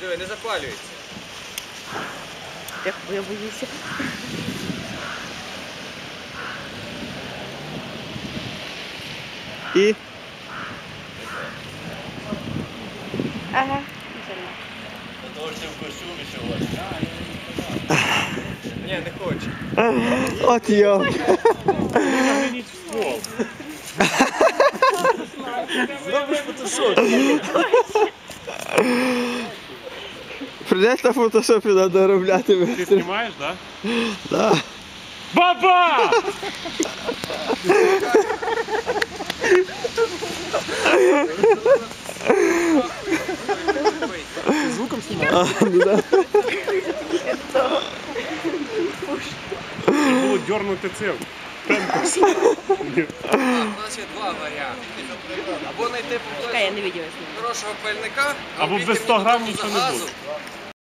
Диви, не запалюється. Я, я боюся. І Ага. Ні, не хоче. от йо. Прийдеш на фотошопі треба робляти. Ти знімаєш, так? Да. Баба! Звуком знімаєш? А, ну да. Треба було дьорнути цим. Пемперс. Так, у нас є два варіанти. Або знайти Чекай, я поблизу не видела с ним. хорошого пальника, Або обійти без 100 грам по нічого не газу, буде.